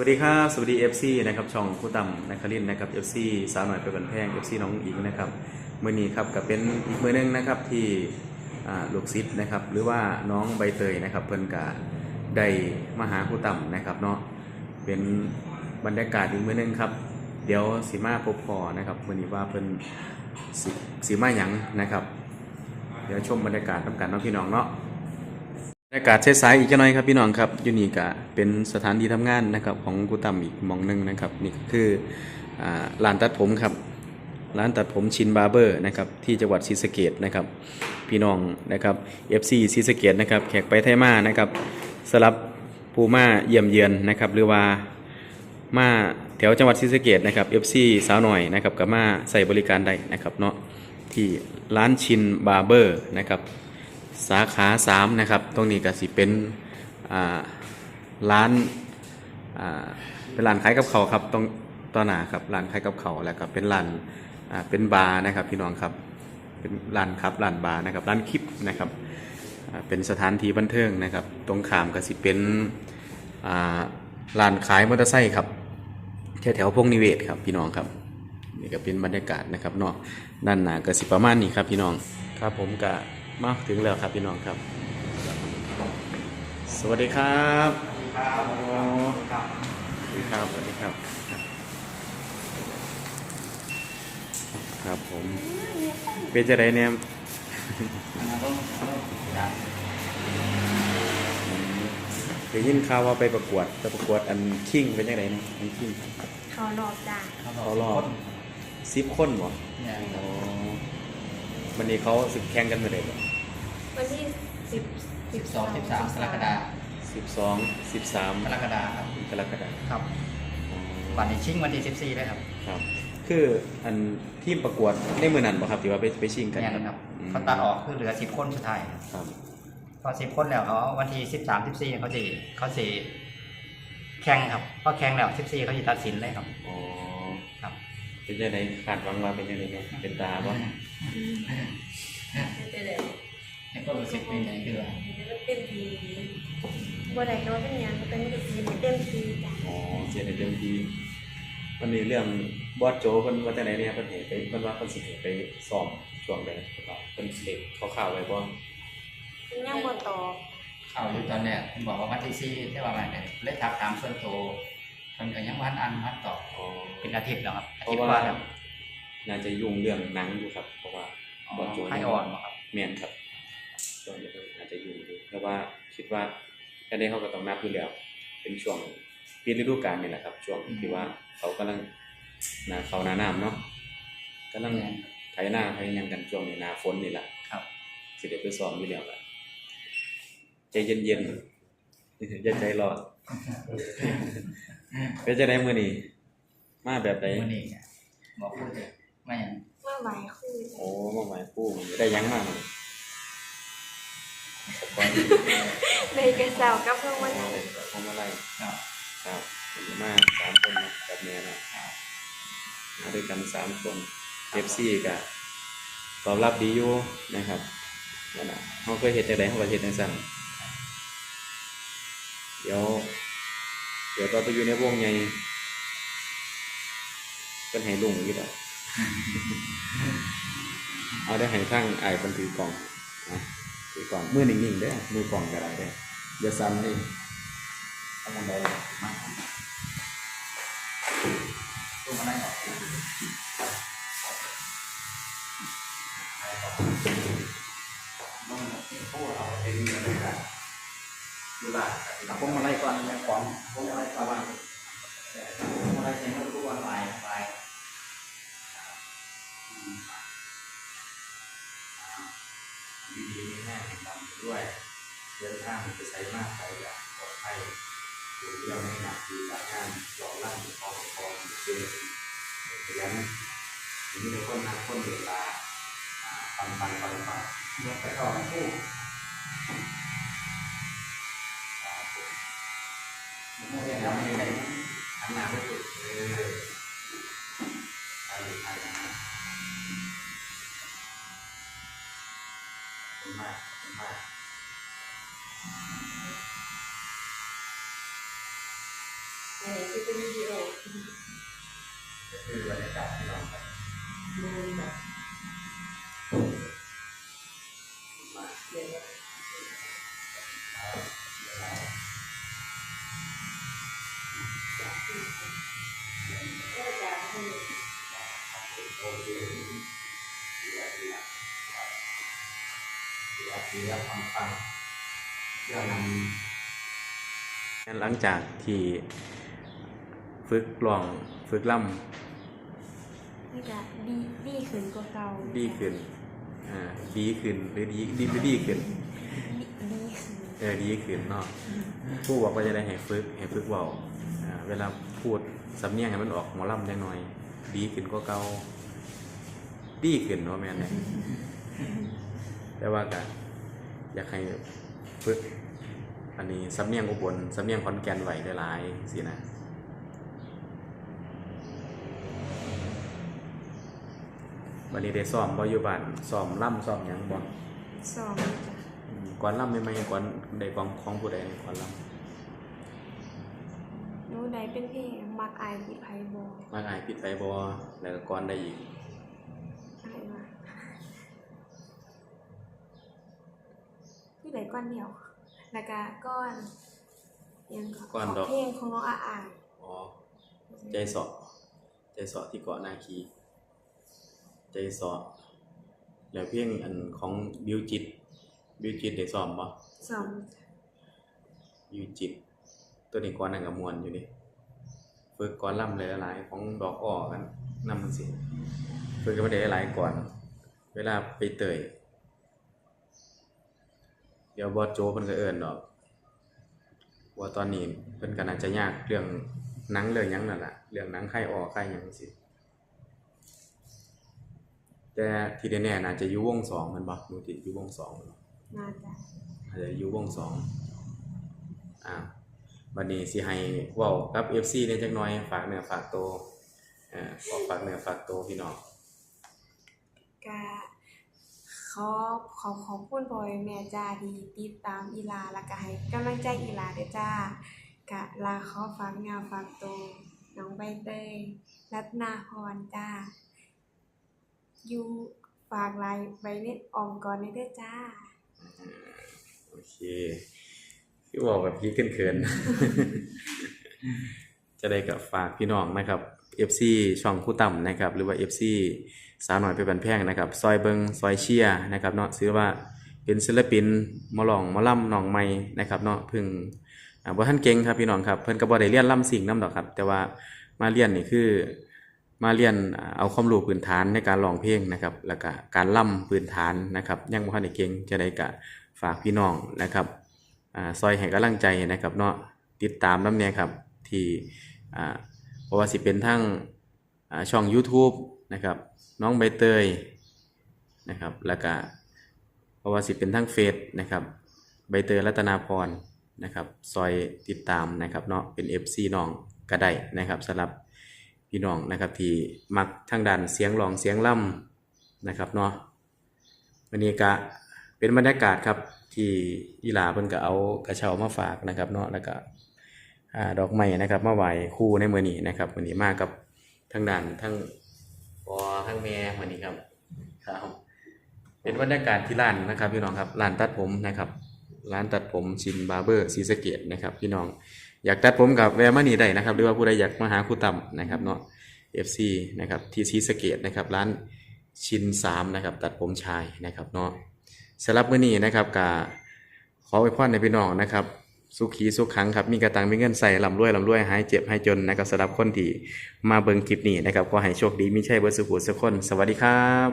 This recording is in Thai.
วัสดีครับ สวัสดี FC นะครับ ช่องผู้ต่ำนักคลินนะครับ FC สาวหน่อยไปบันแพง FC น้องอิงนะครับมื่อนี้ครับกับเป็นอีกมือหนึงนะครับที่ลูกศิษย์นะครับหรือว่าน้องใบเตยนะครับ เพิ่นกะได้มาหาผู้ต่ำนะครับเนาะเป็นบรรยากาศอีกมือหนึงครับ เดี๋ยวสีมาพบพอนะครับมื่อนี้ว่าเพิ่นสีมาหยังนะครับ เดี๋ยวชมบรรยากาศทำกันเนาะพี่น้องเนาะ บรรยากาศสายๆอีกจักหน่อยครับพี่น้องครับยูนี่ก็เป็นสถานที่ทำงานนะครับของกูตั้มอีกมองหนึงนะครับนี่ก็คือร้านตัดผมครับร้านตัดผมชินบาร์เบอร์นะครับที่จังหวัดศรีสะเกดนะครับพี่น้องนะครับ FC ศรีสะเกดนะครับแขกไปไทยมานะครับสลับภูมาเยี่ยมเยือนนะครับหรือว่ามาแถวจังหวัดศรีสะเกดนะครับ FC สาวหน่อยนะครับก็มาใส่บริการได้นะครับเนาะที่ร้านชินบาร์เบอร์นะครับ สาขา3นะครับ ตรงนี้ก็สิเป็นร้านเป็นร้านขายกับเขาครับตรงต่อหน้าครับร้านขายกับเขาแล้วก็เป็นร้านเป็นบาร์นะครับพี่น้องครับเป็นร้านครับร้านบาร์นะครับร้านคลิปนะครับเป็นสถานที่บันเทิงนะครับ ตรงขามก็สิเป็นร้านขายมอเตอร์ไซค์ครับแถวแถวพงนิเวศครับพี่น้องครับนี่ก็เป็นบรรยากาศนะครับเนาะด้านหน้าก็สิประมาณนี้ครับพี่น้องครับผมก็ มาถึงแล้วครับพี่น้องครับ สวัสดีครับครับโอ้ครับสวัสดีครับสวัสดีครับ ครับผม เป็นจะไดเนี่ยอันนั้นต้องครับเดี๋ยวยินข่าวว่าไปประกวดไปประกวดอันคิงเป็นยังไงเนี่ยอันคิงเขาหลอกจ้ะเขารอบซิปคนบ่เนี่ยอ๋อวันนี้เขาสึกแข่งกันเมื่อไหร่บ่ วันที่สิบสิบสองสิบสามกรกฎาสิบสองสิบสามกรกฎาครับกรกฎาคมครับอ๋อวันนี้ชิงวันที่สิบสี่เลยครับครับ คืออันทีมประกวดในมือนั้นบ่ครับที่ว่าไปไปชิงกันเนี่ยครับอืมเขาตัดออกคือเหลือสิบคนสุดท้ายครับครับพอสิบคนแล้วเขาวันที่สิบสามสิบสี่เขาจะเขาจะแข่งครับพอแข่งแล้วสิบสี่เขาจะตัดสินเลยครับอ๋อครับ เป็นยังไงคาดหวังว่าเป็นยังไงเนี่ยเป็นตาบ่ไปเลยนี่ก็รู้ สึกเป็นอย่างนี้คือว่าเต็มทีบัวใดก็ว่าเป็นหยังเป็นเต็มทีเต็มทีจ้ะอ๋อเจนเต็มทีวันนี้เรื่องบอสโจเพิ่นว่าแต่ไหนเนี่ยเพิ่นเห็นไปเพิ่นว่าเพิ่นสิให้ไปซ้อมช่วงใดครับเพิ่นสิเด็กข่าวๆไว้บ่เป็นยังบัวตอบข่าวอยู่ตอนแรกคุณบอกว่าวันที่สี่ที่ว่าไงเนี่ยเลยทักถามส่วนตัวคนก็ยังวันอันวันตอบอ๋อเป็นอาทิตย์แล้วครับอาเพทิตราะย์ว่าว่าแล้วน่าจะยุ่งเรื่องหนังอยู่ครับ เพราะว่าอ๋อบอสโจให้อ่อนบ่ครับ แม่นครับ ช่วงนี้เพิ่นอาจจะยุ่งอยู่แต่ว่าคิดว่าแค่นี้เขาก็ต้องนับอยู่แล้ว เป็นช่วงปีฤดูกาลนี่แหละครับ ช่วงที่ว่าเขากำลังหนาเขาหนาน้ำเนาะกำลังไถหน้าไถหยังกันช่วงนี้หน้าฝนนี่แหละครับสิเดี๋ยวไปซ้อมอยู่แล้วล่ะใจเย็นๆอย่าใจร้อนเป็นจะได้มื้อนี้มาแบบใดมื่อนี้เนี่ยบอกพูดเลยไม่อย่างว่าไหวคู่โอ้มาหมายคู่มันได้หยังมามันสปอย ล์เลยกระเซากับพวันมานั้นเลยพวงมาลัยครับครับมาสามคนนะกับแม่นะมาด้วยกันสามคนเอฟซีก็ตอบรับดีอยู่นะครับนั่นน่ะเขาเคยเห็นจังไดเขาก็เห็นจังซั่นเดี๋ยว เดี๋ยวตอนไปอยู่ในวงใหญ่เป็นให้ลุงอยู่ดอกเอาได้ให้ทั้งไอ้คนถือกล่องนะ ถือกล่องมือนิ่งๆเด้มือกล่องก็ได้เด้อย่าสั่นนี่ทำอะไรมาตัวมาได้ออกพวงมาไล่ก่อนแม่ของพวงมาไล่ก่อนว่าพวงมาไล่เสียงทุกวันไปไป ดีดีๆแน่ๆ ด้วยเดินทางไปใช้มากไปอย่างปลอดภัยอยู่เรื่องในหนักคือการงานหล่อลั่นคองคองเจอขยันอย่างนี้เราคนนักคนเวลาอ่าปันปันปันปันยกไปก่อนผู้ครับผมไม่ได้ยังไม่ได้อันหนไม่ถูกเออใช่ใช่นะขอบคุณมากข อบคุณมากเคือเป็นวิดีโอคือบรรยากาศที่เราครับเดินแบบมาเดี๋ยวก็จะให้ อเคดีแล้วดีแล้วดีแล้วดีแล้วฟังฟังเรื่องนั้นหลังจากที่ฝึกร้องฝึกล่ก็จะดีดีขึ้นกว่าเก่าำดีขึ้นอ่าดีขึ้นหรือดีดีหรือดีขึ้นดีดีขึ้นเออดีขึ้นเนาะผู้บอกว่าจะได้ให้ฝึกให้ฝึกเบาอ่าเวลาพูดสำเนียงให้มันออกหมอลำจังหน่อย ดีขึ้นกว่าเก่าดีขึ้นว่าแม่นเนี่ย แต่ว่าก็อยากให้ฝึกอันนี้สำเนียงอุบลสำเนียงขอนแก่นไหวได้หลายสินะวันนี้ได้ซ้อมบ่อยู่บ้านซ้อมล่ำซ้อมหยังบ่สองจ้ะอืมก่อนล่ำไม่ไม่ก่อนได้ของของผู้ใดก่อนล่หนูได้เป็นเพลงมักอายที่ไพบอำมากอายปิดไฟบ่แล้วก็ก่อนได้อีก อะไรวะที่ไหน ก้อนเดียวแล้วก็ก้อนยังของเพลงของน้องอาอายอ๋อ ใจเสาะใจเสาะที่เกาะนาคี ใจเสาะแล้วเพียงอันของบิวจิต บิวจิตได้ซ้อมบ่สองยูจิต ตัวนี้ก้อนนั่นกับมวนอยู่ดิฝึกก้อนล่ำเลยหลายๆของดอกอ้อกันนำมันสิฝึกกันไปได้หลายก่อน เวลาไปเตยเดี๋ยวบอสโจเพิ่นก็เอิ้นดอกว่าตอนนี้เพิ่นก็น่าจะยากเรื่องหนังเรื่องหยังนั่นล่ะเรื่องหนังไข้ออกไข้หยังสิแต่ที่แน่ๆน่าจะอยู่วงสองแมันบ่หนูติอยู่วงสองแม่นบ่น่าจะอาจจะอยู่วงสองอ่าวันนี้สิให้เว้ากับ FC เนี่ยจักหน่อยฝากเนื้อฝากตัวเอ่อขอฝากเนื้อฝากตัวพี่น้อง กะ ขอขอขอบคุณพ่อแม่จ้าที่ติดตามอีลาแล้วก็ให้กำลังใจอีลาด้วยจ้ากะลาขอฝากงานฝากตัวน้องใบเตยรัตนาพรจ้าอยู่ฝากไลน์ไว้ในออมก่อนได้ด้วยจ้า โอเคพี่บอกแบบพี่เขินๆ จะได้กับฝากพี่น้องนะครับ FC ช่องคู่ต่ำนะครับ หรือว่า FC สาวหน่อยไปบันแพงนะครับ ซอยเบิงซอยเชียนะครับเนาะซื้อว่าเป็นศิลปินมอลองมอล่ำหนองใหม่นะครับเนาะพึ่งอ่าบ่ท่านเก่งครับพี่น้องครับเพิ่นก็บ่ได้เรียนล่ำสิ่งนำดอกครับ แต่ว่ามาเรียนนี่คือมาเรียนเอาความรู้พื้นฐานในการร้องเพลงนะครับ แล้วก็การล่ำพื้นฐานนะครับยังบ่ทันได้เก่งจะได้กะฝากพี่น้องนะครับอ่าซอยให้กำลังใจนะครับเนาะติดตามนำแน่ครับที่อ่า เพราะว่าสิเป็นทั้งช่อง YouTube นะครับน้องใบเตยนะครับแล้วก็เพราะว่าสิเป็นทั้งเฟซนะครับใบเตยรัตนาพรนะครับซอยติดตามนะครับเนาะเป็น FC น้องก็ได้นะครับสำหรับพี่น้องนะครับที่มักทางด้านเสียงร้องเสียงล่ำนะครับเนาะวันนี้ก็เป็นบรรยากาศครับที่อีหลาเพิ่นก็เอากระเช้ามาฝากนะครับเนาะแล้วก็ อ่าดอกไม้นะครับมาไหว้คู่ในมือนี้นะครับวันนี้มากับทางด้านทั้งพอทั้งแม่วันนี้ครับครับเป็นบรรยากาศที่ร้านนะครับพี่น้องครับร้านตัดผมนะครับร้านตัดผมชินบาร์เบอร์ซีสเกตนะครับพี่น้องอยากตัดผมกับแวะมานีได้นะครับ หรือว่าผู้ใดอยากมาหาครูต่ำนะครับเนาะ FC นะครับที่ซีสเกตนะครับร้านชินสามนะครับตัดผมชายนะครับเนาะสำหรับมื้อนี้นะครับกาขอไว้พรในพี่น้องนะครับ สุขีสุขขังครับมีกระตังมีเงินใส่ลำรวยลำรวยหายเจ็บหายจนนะครับสำหรับคนที่มาเบิ่งคลิปนี้นะครับก็ให้โชคดีมิใช่เบิร์สุขุสุขคน สวัสดีครับ